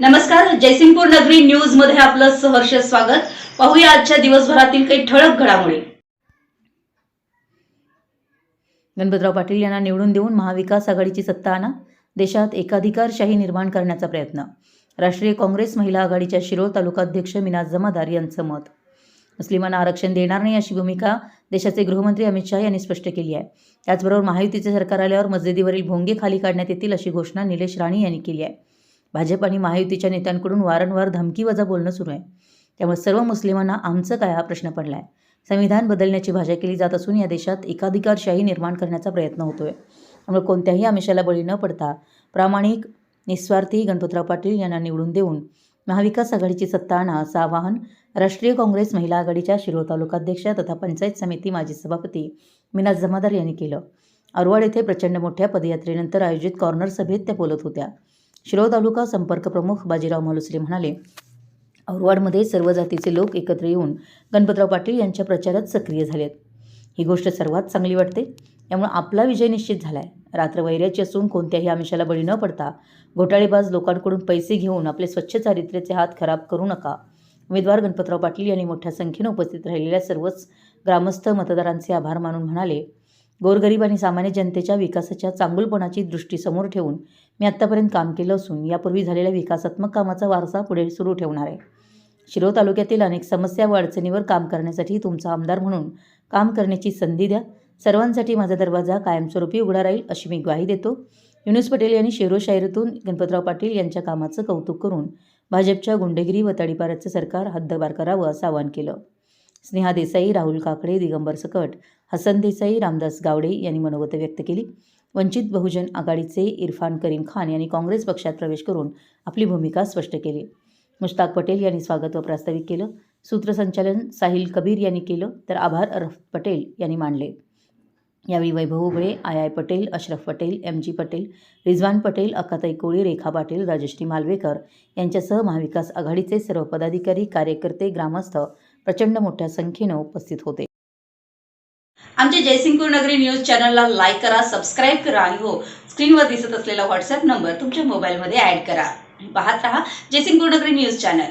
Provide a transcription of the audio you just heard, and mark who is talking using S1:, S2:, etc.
S1: नमस्कार जयसिंगपूर नगरी न्यूजमध्ये आपलं सहर्ष स्वागत. पाहूया आजच्या दिवसभरातील काही ठळक घडामोडी.
S2: गणपतराव पाटील यांना निवडून देऊन महाविकास आघाडीची सत्ता आणा. देशात एकाधिकारशाही निर्माण करण्याचा प्रयत्न. राष्ट्रीय काँग्रेस महिला आघाडीच्या शिरोळ तालुकाध्यक्ष मिनाज जमादार यांचं मत. मुस्लिमांना आरक्षण देणार नाही अशी भूमिका देशाचे गृहमंत्री अमित शहा यांनी स्पष्ट केली आहे. त्याचबरोबर महायुतीचे सरकार आल्यावर मस्जिदीवरील भोंगे खाली काढण्यात येतील अशी घोषणा निलेश राणे यांनी केली आहे. भाजप आणि महायुतीच्या नेत्यांकडून वारंवार धमकीवजा बोलणं सुरू आहे. त्यामुळे सर्व मुस्लिमांना आमचं काय हा प्रश्न पडला आहे संविधान बदलण्याची भाषा केली जात असून या देशात एकाधिकारशाही निर्माण करण्याचा प्रयत्न होतोय. त्यामुळे कोणत्याही आमिषाला बळी न पडता प्रामाणिक निस्वार्थी गणपतराव पाटील यांना निवडून देऊन महाविकास आघाडीची सत्ता आणा असं आवाहन राष्ट्रीय काँग्रेस महिला आघाडीच्या शिरोळ तालुकाध्यक्षा तथा पंचायत समिती माजी सभापती मिनाज जमादार यांनी केलं. अरवाड येथे प्रचंड मोठ्या पदयात्रेनंतर आयोजित कॉर्नर सभेत त्या बोलत होत्या. शिरोळ तालुका संपर्क प्रमुख बाजीराव मालुसरे म्हणाले औरवाडमध्ये सर्व जातीचे लोक एकत्र येऊन गणपतराव पाटील यांच्या प्रचारात सक्रिय झालेत. ही गोष्ट सर्वात चांगली वाटते. त्यामुळे आपला विजय निश्चित झाला आहे रात्र वैऱ्याची असून कोणत्याही आमिषाला बळी न पडता घोटाळेबाज लोकांकडून पैसे घेऊन आपले स्वच्छ चारित्र्याचे हात खराब करू नका. उमेदवार गणपतराव पाटील यांनी मोठ्या संख्येनं उपस्थित राहिलेल्या सर्वच ग्रामस्थ मतदारांचे आभार मानून म्हणाले गोरगरीब आणि सामान्य जनतेच्या विकासाच्या चांगुलपणाची दृष्टी समोर ठेवून मी आत्तापर्यंत काम केलं असून यापूर्वी झालेल्या विकासात्मक कामाचा वारसा पुढे सुरू ठेवणार आहे. शिरो तालुक्यातील अनेक समस्या व अडचणीवर काम करण्यासाठी तुमचा आमदार म्हणून काम करण्याची संधी द्या. सर्वांसाठी माझा दरवाजा कायमस्वरूपी उघडा राहील अशी मी ग्वाही देतो. युनुस पटेल यांनी शेरो शायरीतून गणपतराव पाटील यांच्या कामाचं कौतुक करून भाजपच्या गुंडेगिरी व तडीपाराचं सरकार हद्दबार करावं असं आवाहन केलं. स्नेहा देसाई राहुल काकडे दिगंबर सकट हसन देसाई रामदास गावडे यांनी मनोगत व्यक्त केली. वंचित बहुजन आघाडीचे इरफान करीम खान यांनी काँग्रेस पक्षात प्रवेश करून आपली भूमिका स्पष्ट केली. मुश्ताक पटेल यांनी स्वागत व प्रास्ताविक केलं. सूत्रसंचालन साहिल कबीर यांनी केलं तर आभार अरफ पटेल यांनी मांडले यावेळी Vaibhav Ubale I I Patel Ashraf Patel M G Patel Rizwan Patel Akkatai Koli Rekha Patil Rajshree Malvekar यांच्यासह महाविकास आघाडीचे सर्व पदाधिकारी कार्यकर्ते ग्रामस्थ प्रचंड मोठ्या संख्येनं उपस्थित होते.
S1: आमच्या जयसिंगपूर नगरी न्यूज चॅनलला लाईक करा सबस्क्राईब करा आणि हो स्क्रीनवर दिसत असलेला व्हॉट्सअप नंबर तुमच्या मोबाईलमध्ये ऍड करा. पाहत रहा जयसिंगपूर नगरी न्यूज चॅनल.